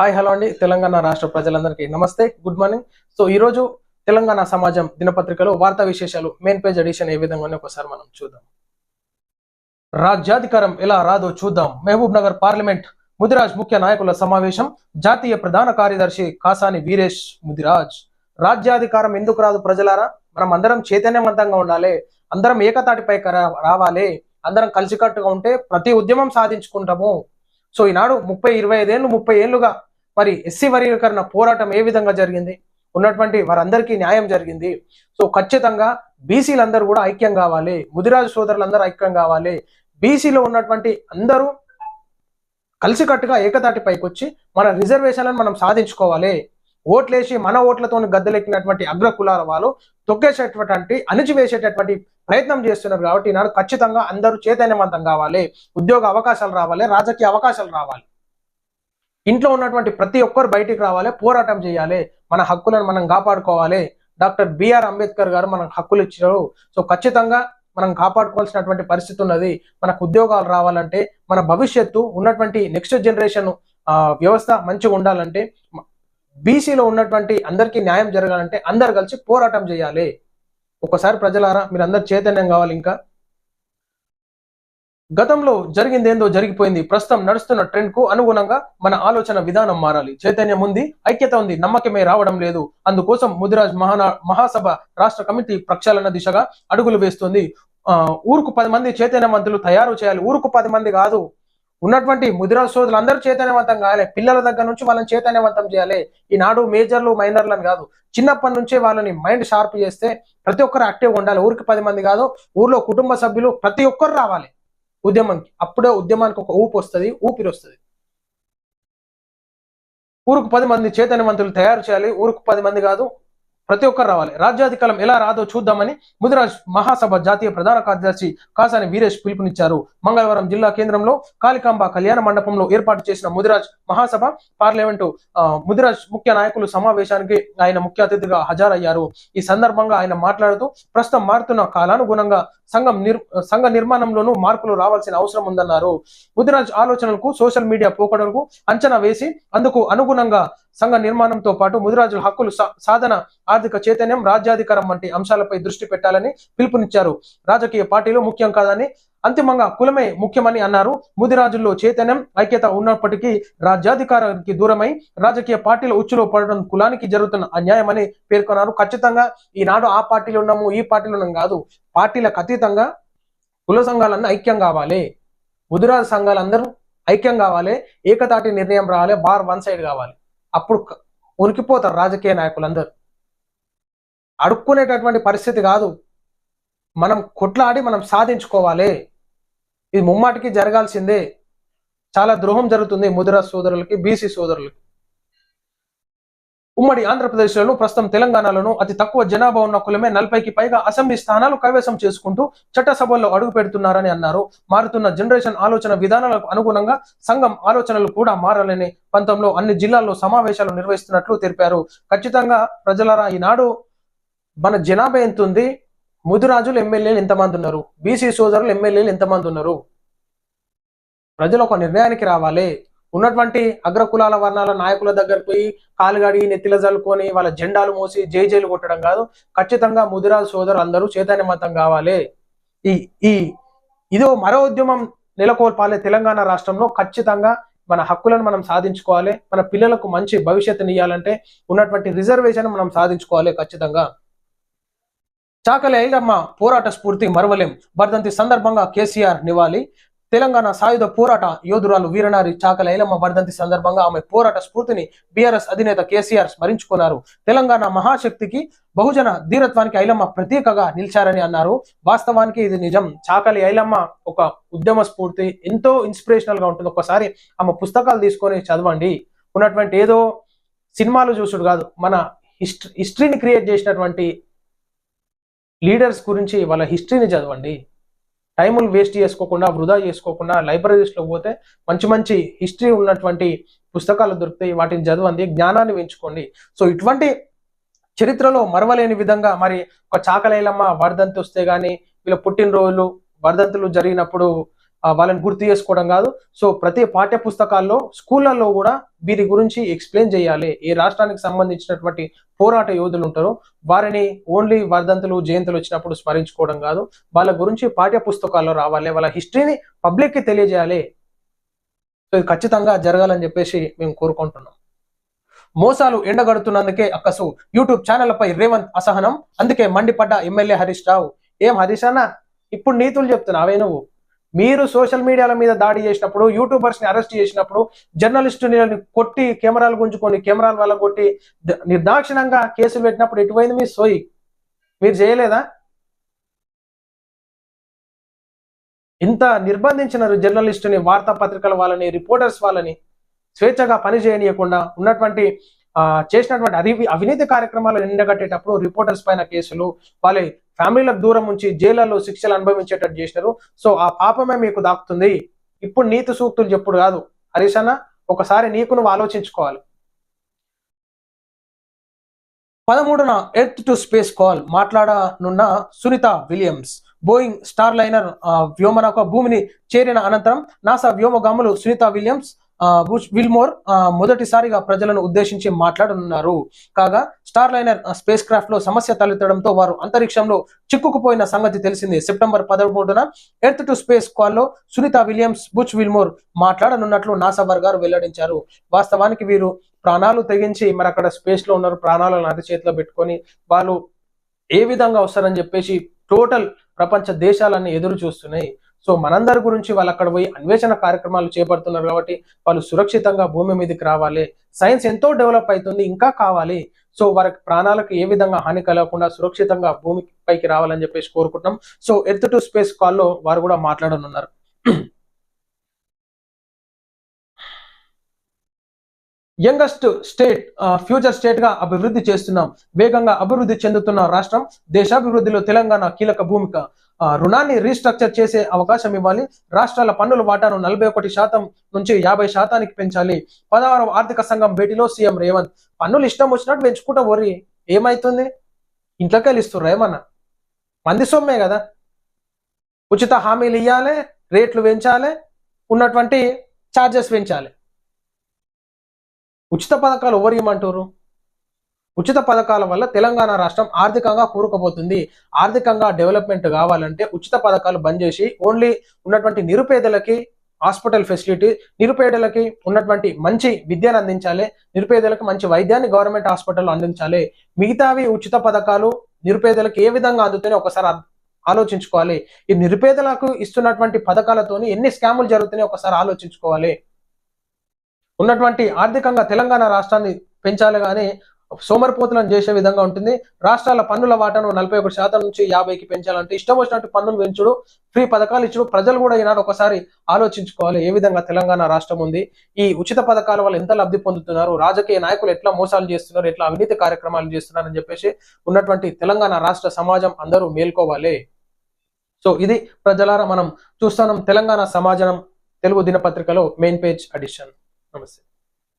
Hi hello అండి. తెలంగాణ రాష్ట్ర ప్రజలందరికీ నమస్తే గుడ్ మార్నింగ్. సో ఈ రోజు తెలంగాణ సమాజం దినపత్రికలో వార్తా విశేషాలు మెయిన్ పేజ్ ఎడిషన్ ఏ విధంగానే ఒకసారి మనం చూద్దాం. రాజ్యాధికారం ఎలా రాదో చూద్దాం. మహబూబ్ నగర్ పార్లమెంట్ ముదిరాజ్ ముఖ్య నాయకుల సమావేశం జాతీయ ప్రధాన కార్యదర్శి కాసాని వీరేష్ ముదిరాజ్. రాజ్యాధికారం ఎందుకు రాదు ప్రజలారా? మనం అందరం చైతన్యవంతంగా ఉండాలి అందరం ఏకతాటిపై రావాలి అందరం కలిసికట్టుగా ఉంటే ప్రతి ఉద్యమం సాధించుకుంటాము. సో ఈనాడు ముప్పై ఇరవై ఐదేళ్ళు ముప్పై ఏళ్ళుగా మరి ఎస్సీ వర్గీకరణ పోరాటం ఏ విధంగా జరిగింది? ఉన్నటువంటి వారందరికీ న్యాయం జరిగింది. సో ఖచ్చితంగా బీసీలందరూ కూడా ఐక్యం కావాలి. ముదిరాజు సోదరులందరూ ఐక్యం కావాలి. బీసీలో ఉన్నటువంటి అందరూ కలిసికట్టుగా ఏకతాటి పైకి వచ్చి మన రిజర్వేషన్లను మనం సాధించుకోవాలి. ఓట్లేసి మన ఓట్లతో గద్దెలెక్కినటువంటి అగ్ర కులాల వాళ్ళు తొక్కేసేటటువంటి అణిచివేసేటటువంటి ప్రయత్నం చేస్తున్నారు కాబట్టి ఈనాడు ఖచ్చితంగా అందరూ చైతన్యవంతం కావాలి. ఉద్యోగ అవకాశాలు రావాలి రాజకీయ అవకాశాలు రావాలి. ఇంట్లో ఉన్నటువంటి ప్రతి ఒక్కరు బయటికి రావాలి పోరాటం చేయాలి మన హక్కులను మనం కాపాడుకోవాలి. డాక్టర్ బిఆర్ అంబేద్కర్ గారు మనకు హక్కులు ఇచ్చారు. సో ఖచ్చితంగా మనం కాపాడుకోవాల్సినటువంటి పరిస్థితి ఉన్నది. మనకు ఉద్యోగాలు రావాలంటే మన భవిష్యత్తు ఉన్నటువంటి నెక్స్ట్ జనరేషన్ వ్యవస్థ మంచిగా ఉండాలంటే బీసీలో ఉన్నటువంటి అందరికీ న్యాయం జరగాలంటే అందరు కలిసి పోరాటం చేయాలి. ఒకసారి ప్రజలారా మీరు అందరు చైతన్యం కావాలి ఇంకా. గతంలో జరిగింది ఏందో జరిగిపోయింది. ప్రస్తుతం నడుస్తున్న ట్రెండ్కు అనుగుణంగా మన ఆలోచన విధానం మారాలి. చైతన్యం ఉంది ఐక్యత ఉంది నమ్మకమే రావడం లేదు. అందుకోసం ముదిరాజ్ మహానా మహాసభ రాష్ట్ర కమిటీ ప్రక్షాళన దిశగా అడుగులు వేస్తుంది. ఆ, ఊరుకు పది మంది చైతన్యవంతులు తయారు చేయాలి. ఊరుకు పది మంది కాదు. ఉన్నటువంటి ముదిరాజ్ సోదరులు అందరూ చైతన్యవంతం కావాలి. పిల్లల దగ్గర నుంచి వాళ్ళని చైతన్యవంతం చేయాలి. ఈనాడు మేజర్లు మైనర్లను కాదు. చిన్నప్పటి నుంచే వాళ్ళని మైండ్ షార్ప్ చేస్తే ప్రతి ఒక్కరు యాక్టివ్గా ఉండాలి. ఊరికి పది మంది కాదు. ఊర్లో కుటుంబ సభ్యులు ప్రతి ఒక్కరు రావాలి. ఉద్యమంకి. అప్పుడే ఉద్యమానికి ఒక ఊపు వస్తుంది ఊపిరి వస్తుంది. ఊరుకు పది మంది చైతన్యవంతులు తయారు చేయాలి ఊరుకు పది మంది కాదు ప్రతి ఒక్కరు రావాలి. రాజ్యాధికారం ఎలా రాదో చూద్దామని ముదిరాజ్ మహాసభ జాతీయ ప్రధాన కార్యదర్శి కాసాని వీరేష్ పిలుపునిచ్చారు. మంగళవారం జిల్లా కేంద్రంలో కాళికాంబ కళ్యాణ మండపంలో ఏర్పాటు చేసిన ముదిరాజ్ మహాసభ పార్లమెంటు ముదిరాజ్ ముఖ్య నాయకులు సమావేశానికి ఆయన ముఖ్య అతిథిగా హాజరయ్యారు. ఈ సందర్భంగా ఆయన మాట్లాడుతూ ప్రస్తుతం మారుతున్న కాలానుగుణంగా సంఘం నిర్ సంఘ నిర్మాణంలోనూ మార్పులు రావాల్సిన అవసరం ఉందన్నారు. ముదిరాజ్ ఆలోచనలకు సోషల్ మీడియా పోకడలకు అంచనా వేసి అందుకు అనుగుణంగా సంఘ నిర్మాణంతో పాటు ముదిరాజుల హక్కులు సాధన ఆర్థిక చైతన్యం రాజ్యాధికారం వంటి అంశాలపై దృష్టి పెట్టాలని పిలుపునిచ్చారు. రాజకీయ పార్టీలు ముఖ్యం కాదని అంతిమంగా కులమే ముఖ్యమని అన్నారు. ముదిరాజుల్లో చైతన్యం ఐక్యత ఉన్నప్పటికీ రాజ్యాధికారానికి దూరమై రాజకీయ పార్టీల ఉచ్చులో పడడం కులానికి జరుగుతున్న అన్యాయమని పేర్కొన్నారు. ఖచ్చితంగా ఈనాడు ఆ పార్టీలు ఉన్నాము ఈ పార్టీలు ఉన్నాం కాదు. పార్టీలకు అతీతంగా కుల సంఘాలన్నీ ఐక్యం కావాలి. ముదిరాజు సంఘాలందరూ ఐక్యం కావాలి. ఏకతాటి నిర్ణయం రావాలి. బార్ వన్ సైడ్ కావాలి. అప్పుడు ఉనికిపోతారు రాజకీయ నాయకులందరూ. అడుక్కునేటటువంటి పరిస్థితి కాదు. మనం కొట్లాడి మనం సాధించుకోవాలి. ఇది ముమ్మాటికి జరగాల్సిందే. చాలా ద్రోహం జరుగుతుంది ముదిరా సోదరులకి బీసీ సోదరులకి. ఉమ్మడి ఆంధ్రప్రదేశ్లోను ప్రస్తుతం తెలంగాణలోనూ అతి తక్కువ జనాభా ఉన్న కులమే నలభైకి పైగా అసెంబ్లీ స్థానాలు కైవసం చేసుకుంటూ చట్టసభల్లో అడుగు పెడుతున్నారని అన్నారు. మారుతున్న జనరేషన్ ఆలోచన విధానాలకు అనుగుణంగా సంఘం ఆలోచనలు కూడా మారాలని పంతంలో అన్ని జిల్లాల్లో సమావేశాలు నిర్వహిస్తున్నట్లు తెలిపారు. ఖచ్చితంగా ప్రజలరా ఈనాడు మన జనాభా ఎంత ఉంది ముదిరాజులు ఎమ్మెల్యేలు ఎంతమంది ఉన్నారు? బీసీ సోదరులు ఎమ్మెల్యేలు ఎంతమంది ఉన్నారు? ప్రజలు ఒక నిర్ణయానికి రావాలి. ఉన్నటువంటి అగ్రకులాల వర్ణాల నాయకుల దగ్గర పోయి కాలుగాడి నెత్తిల జల్లుకొని వాళ్ళ జెండాలు మోసి జై జైలు కొట్టడం కాదు. ఖచ్చితంగా ముదిరాజు సోదరులు అందరూ చైతన్యవంతం కావాలి. ఈ ఈ ఇదో మరో ఉద్యమం నెలకొల్పాలి తెలంగాణ రాష్ట్రంలో. ఖచ్చితంగా మన హక్కులను మనం సాధించుకోవాలి. మన పిల్లలకు మంచి భవిష్యత్తుని ఇవ్వాలంటే ఉన్నటువంటి రిజర్వేషన్ మనం సాధించుకోవాలి ఖచ్చితంగా. చాకలి ఐలమ్మ పోరాట స్ఫూర్తి మరవలేం. వర్ధంతి సందర్భంగా కేసీఆర్ నివాలి తెలంగాణ సాయుధ పోరాట యోధురాలు వీరనారి చాకలి ఐలమ్మ వర్ధంతి సందర్భంగా ఆమె పోరాట స్ఫూర్తిని బీఆర్ఎస్ అధినేత కేసీఆర్ స్మరించుకున్నారు. తెలంగాణ మహాశక్తికి బహుజన ధీరత్వానికి ఐలమ్మ ప్రతీకగా నిలిచారని అన్నారు. వాస్తవానికి ఇది నిజం. చాకలి ఐలమ్మ ఒక ఉద్యమ స్ఫూర్తి. ఎంతో ఇన్స్పిరేషనల్గా ఉంటుంది. ఒకసారి ఆమె పుస్తకాలు తీసుకొని చదవండి. ఉన్నటువంటి ఏదో సినిమాలు చూసుడు కాదు మన హిస్టరీ హిస్టరీని క్రియేట్ చేసినటువంటి లీడర్స్ గురించి వాళ్ళ హిస్టరీని చదవండి. టైములు వేస్ట్ చేసుకోకుండా వృధా చేసుకోకుండా లైబ్రరీస్లో పోతే మంచి మంచి హిస్టరీ ఉన్నటువంటి పుస్తకాలు దొరుకుతాయి. వాటిని చదవండి జ్ఞానాన్ని పెంచుకోండి. సో ఇటువంటి చరిత్రలో మరవలేని విధంగా మరి ఒక చాకలైలమ్మ వర్ధంతి వస్తే కానీ వీళ్ళ పుట్టినరోజులు వర్ధంతులు జరిగినప్పుడు వాళ్ళని గుర్తు చేసుకోవడం కాదు. సో ప్రతి పాఠ్య పుస్తకాల్లో స్కూళ్ళల్లో కూడా వీరి గురించి ఎక్స్ప్లెయిన్ చేయాలి. ఏ రాష్ట్రానికి సంబంధించినటువంటి పోరాట యోధులు ఉంటారో. వారిని ఓన్లీ వర్ధంతులు జయంతులు వచ్చినప్పుడు స్మరించుకోవడం కాదు. వాళ్ళ గురించి పాఠ్య పుస్తకాల్లో రావాలి. వాళ్ళ హిస్టరీని పబ్లిక్కి తెలియజేయాలి. సో ఇది ఖచ్చితంగా జరగాలని చెప్పేసి మేము కోరుకుంటున్నాం. మోసాలు ఎండగడుతున్నందుకే అక్కసు యూట్యూబ్ ఛానళ్ళపై రేవంత్ అసహనం. అందుకే మండిపడ్డ ఎమ్మెల్యే హరీష్ రావు. ఏం హరీష్ అన్న ఇప్పుడు నీతులు చెప్తున్నావే నువ్వు. మీరు సోషల్ మీడియాల మీద దాడి చేసినప్పుడు యూట్యూబర్స్ని అరెస్ట్ చేసినప్పుడు జర్నలిస్టుని కొట్టి కెమెరాలు గుంజుకొని కెమెరాల వల్ల కొట్టి నిర్దాక్షిణంగా కేసులు పెట్టినప్పుడు ఎటువైంది మీ సోయి? మీరు చేయలేదా? ఇంత నిర్బంధించినారు జర్నలిస్టుని వార్తాపత్రికల వాళ్ళని రిపోర్టర్స్ వాళ్ళని స్వేచ్ఛగా పని చేయనీయకుండా ఉన్నటువంటి చేసినటువంటి అవి అవినీతి కార్యక్రమాలు ఎండగట్టేటప్పుడు రిపోర్టర్స్ పైన కేసులు వాళ్ళ ఫ్యామిలీలకు దూరం ఉంచి జైళ్ళలో శిక్షలు అనుభవించేటట్టు చేసినారు. సో ఆ పాపమే మీకు దాక్కుతుంది ఇప్పుడు నీతి సూక్తులు చెప్పుడు కాదు. హరీష్ అన్న ఒకసారి నీకు నువ్వు ఆలోచించుకోవాలి. పదమూడున ఎర్త్ టు స్పేస్ కాల్ మాట్లాడనున్న Sunita Williams. Boeing Starliner ఆ, వ్యోమనౌక భూమిని చేరిన అనంతరం నాసా వ్యోమగాములు సునీత విలియమ్స్ బుష్ విల్మోర్ మొదటిసారిగా ప్రజలను ఉద్దేశించి మాట్లాడనున్నారు. కాగా స్టార్ లైనర్ స్పేస్ క్రాఫ్ట్లో సమస్య తలెత్తడంతో వారు అంతరిక్షంలో చిక్కుకుపోయిన సంగతి తెలిసింది. సెప్టెంబర్ పదమూడున ఎర్త్ టు స్పేస్ కాల్లో సునీత విలియమ్స్ బుచ్ విల్మోర్ మాట్లాడనున్నట్లు నాసా వర్గాలు వెల్లడించారు. వాస్తవానికి వీరు ప్రాణాలు తెగించి మరి అక్కడ స్పేస్లో ఉన్నారు. ప్రాణాలను అరచేతిలో పెట్టుకొని వాళ్ళు ఏ విధంగా వస్తారని చెప్పేసి టోటల్ ప్రపంచ దేశాలన్నీ ఎదురు చూస్తున్నాయి సో మనందరి గురించి వాళ్ళు అక్కడ పోయి అన్వేషణ కార్యక్రమాలు చేపడుతున్నారు కాబట్టి వాళ్ళు సురక్షితంగా భూమి మీదకి రావాలి. సైన్స్ ఎంతో డెవలప్ అవుతుంది ఇంకా కావాలి. సో వారికి ప్రాణాలకు ఏ విధంగా హాని కలగకుండా సురక్షితంగా భూమి పైకి రావాలని చెప్పేసి కోరుకుంటున్నాం. సో ఎర్త్ టు స్పేస్ కాల్లో వారు కూడా మాట్లాడనున్నారు. యంగెస్ట్ స్టేట్ ఫ్యూచర్ స్టేట్గా అభివృద్ధి చేస్తున్నాం. వేగంగా అభివృద్ధి చెందుతున్న రాష్ట్రం దేశాభివృద్ధిలో తెలంగాణ కీలక భూమిక. రుణాన్ని రీస్ట్రక్చర్ చేసే అవకాశం ఇవ్వాలి. రాష్ట్రాల పన్నుల వాటాను నలభై ఒకటి శాతం నుంచి యాభై శాతానికి పెంచాలి. పదహారవ ఆర్థిక సంఘం భేటీలో సీఎం రేవంత్. పన్నులు ఇష్టం వచ్చినట్టు పెంచుకుంటా వరి ఏమైతుంది? ఇంట్లోకి వెళ్ళిస్తుర్రా ఏమన్నా? మంది సొమ్మే కదా. ఉచిత హామీలు ఇవ్వాలి రేట్లు పెంచాలి ఉన్నటువంటి ఛార్జెస్ పెంచాలి. ఉచిత పథకాలు ఎవరు ఇవ్వమంటారు? ఉచిత పథకాల వల్ల తెలంగాణ రాష్ట్రం ఆర్థికంగా కూరుకుపోతుంది. ఆర్థికంగా డెవలప్మెంట్ కావాలంటే ఉచిత పథకాలు బంద్ చేసి ఓన్లీ ఉన్నటువంటి నిరుపేదలకి హాస్పిటల్ ఫెసిలిటీ నిరుపేదలకి ఉన్నటువంటి మంచి విద్యను అందించాలి నిరుపేదలకు మంచి వైద్యాన్ని గవర్నమెంట్ హాస్పిటల్లో అందించాలి. మిగతావి ఉచిత పథకాలు నిరుపేదలకు ఏ విధంగా అందుతాయో ఒకసారి ఆలోచించుకోవాలి. ఈ నిరుపేదలకు ఇస్తున్నటువంటి పథకాలతోని ఎన్ని స్కాములు జరుగుతున్నాయో ఒకసారి ఆలోచించుకోవాలి. ఉన్నటువంటి ఆర్థికంగా తెలంగాణ రాష్ట్రాన్ని పెంచాలి కానీ సోమరిపోతులను చేసే విధంగా ఉంటుంది. రాష్ట్రాల పన్నుల వాటాను నలభై ఒకటి శాతం నుంచి యాభైకి పెంచాలంటే ఇష్టం వచ్చినట్టు పన్నులు పెంచుడు ఫ్రీ పథకాలు ఇచ్చుడు. ప్రజలు కూడా ఈనాడు ఒకసారి ఆలోచించుకోవాలి ఏ విధంగా తెలంగాణ రాష్ట్రం ఉంది. ఈ ఉచిత పథకాల వల్ల ఎంత లబ్ధి పొందుతున్నారు? రాజకీయ నాయకులు ఎట్లా మోసాలు చేస్తున్నారు? ఎట్లా అవినీతి కార్యక్రమాలు చేస్తున్నారని చెప్పేసి ఉన్నటువంటి తెలంగాణ రాష్ట్ర సమాజం అందరూ మేల్కోవాలి. సో ఇది ప్రజలారా మనం చూస్తున్నాం. తెలంగాణ సమాజం తెలుగు దినపత్రికలో మెయిన్ పేజ్ అడిషన్. నమస్తే